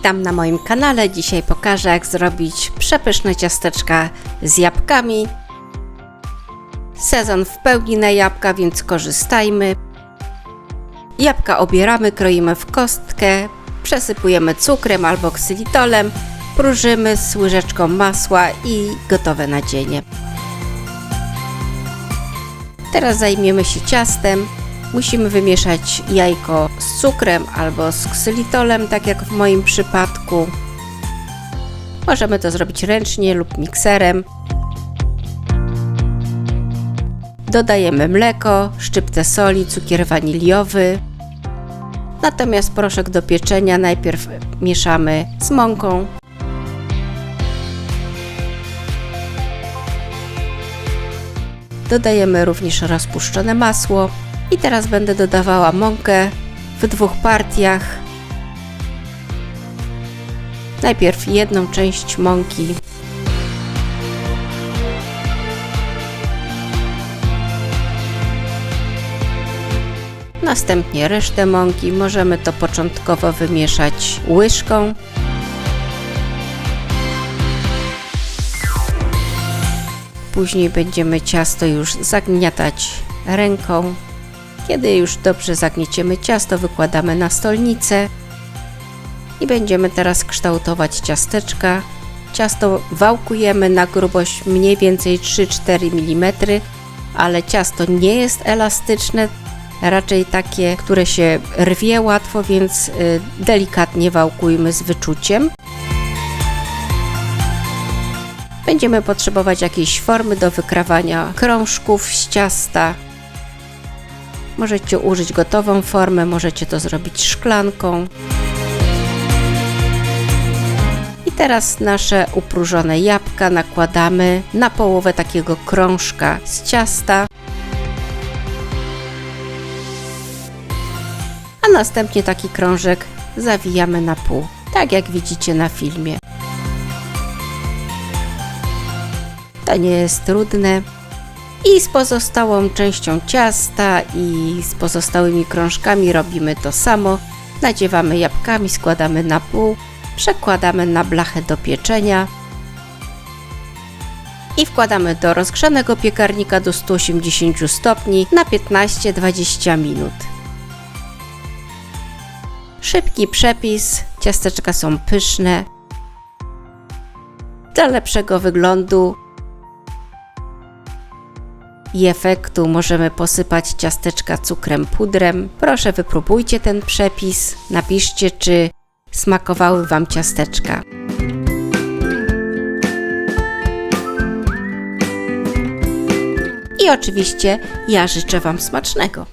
Witam na moim kanale. Dzisiaj pokażę jak zrobić przepyszne ciasteczka z jabłkami. Sezon w pełni na jabłka, więc korzystajmy. Jabłka obieramy, kroimy w kostkę, przesypujemy cukrem albo ksylitolem, próżymy z łyżeczką masła i gotowe na dzienie. Teraz zajmiemy się ciastem. Musimy wymieszać jajko z cukrem albo z ksylitolem, tak jak w moim przypadku. Możemy to zrobić ręcznie lub mikserem. Dodajemy mleko, szczyptę soli, cukier waniliowy. Natomiast proszek do pieczenia najpierw mieszamy z mąką. Dodajemy również rozpuszczone masło. I teraz będę dodawała mąkę w dwóch partiach. Najpierw jedną część mąki. Następnie resztę mąki możemy to początkowo wymieszać łyżką. Później będziemy ciasto już zagniatać ręką. Kiedy już dobrze zagnieciemy ciasto, wykładamy na stolnicę i będziemy teraz kształtować ciasteczka. Ciasto wałkujemy na grubość mniej więcej 3-4 mm, ale ciasto nie jest elastyczne, raczej takie, które się rwie łatwo, więc y, delikatnie wałkujmy z wyczuciem. Będziemy potrzebować jakiejś formy do wykrawania krążków z ciasta. Możecie użyć gotową formę, możecie to zrobić szklanką. I teraz nasze upróżone jabłka nakładamy na połowę takiego krążka z ciasta. A następnie taki krążek zawijamy na pół, tak jak widzicie na filmie. To nie jest trudne. I z pozostałą częścią ciasta i z pozostałymi krążkami robimy to samo. Nadziewamy jabłkami, składamy na pół, przekładamy na blachę do pieczenia i wkładamy do rozgrzanego piekarnika do 180 stopni na 15-20 minut. Szybki przepis, ciasteczka są pyszne. Dla lepszego wyglądu i efektu możemy posypać ciasteczka cukrem pudrem. Proszę wypróbujcie ten przepis, napiszcie czy smakowały Wam ciasteczka. I oczywiście ja życzę Wam smacznego.